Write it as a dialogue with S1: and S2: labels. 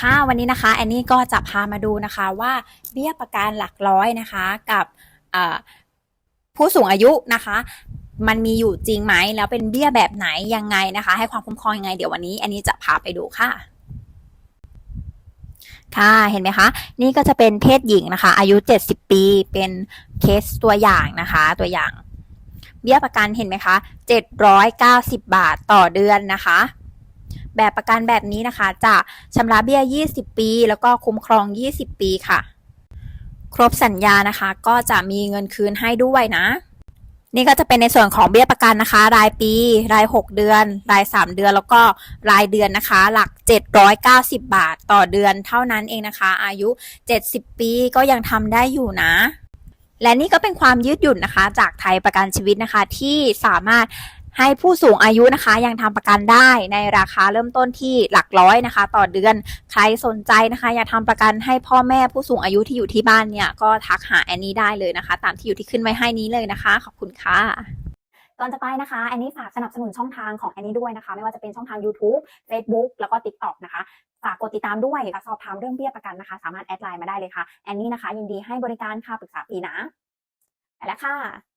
S1: ค่ะวันนี้นะคะแอนนี่ก็จะพามาดูนะคะว่าเบี้ยประกันหลักร้อยนะคะกับผู้สูงอายุนะคะ มันมีอยู่จริงไหมแล้วเป็นเบี้ยแบบไหนยังไงนะคะ ให้ความคุ้มครองยังไงเดี๋ยววันนี้แอนนี่จะพาไปดูค่ะค่ะเห็นไหมคะ นี่ก็จะเป็นเพศหญิงนะคะ อายุ 70 ปีเป็นเคสตัวอย่างนะคะตัวอย่าง เบี้ยประกันเห็นไหมคะ790 บาทต่อเดือนนะคะ แบบประกันแบบนี้นะคะ จะชำระเบี้ย 20 ปี แล้วก็คุ้มครอง 20 ปีค่ะ ครบสัญญานะคะ ก็จะมีเงินคืนให้ด้วยนะ นี่ก็จะเป็นในส่วนของเบี้ยประกันนะคะ รายปี ราย 6 เดือน ราย 3 เดือน แล้วก็รายเดือนนะคะ หลัก 790 บาทต่อเดือนเท่านั้นเองนะคะ อายุ 70 ปีก็ยังทำได้อยู่นะและนี่ก็เป็นความยืดหยุ่นนะคะ จากไทยประกันชีวิตนะคะที่สามารถ ให้ผู้สูงอายุนะคะยังทำประกันได้ในราคาเริ่มต้นที่หลักร้อยนะคะ ต่อเดือนใครสนใจนะคะอยากทำประกันให้พ่อแม่ผู้สูงอายุที่อยู่ที่บ้านเนี่ยก็ทักหาแอนนี่ได้เลยนะคะ ตามที่อยู่ที่ขึ้นไว้ให้นี้เลยนะคะ ขอบคุณค่ะ
S2: ก่อนจะไปนะคะแอนนี่ฝากสนับสนุนช่องทางของแอนนี่ด้วยนะคะ ไม่ว่าจะเป็นช่องทาง YouTube Facebook แล้วก็ TikTok นะคะฝากกดติดตามด้วยสอบถามเรื่องเบี้ยประกันนะคะ สามารถแอดไลน์มาได้เลยค่ะแอนนี่นะคะ ยินดีให้บริการค่ะปรึกษาฟรีนะไปแล้วค่ะ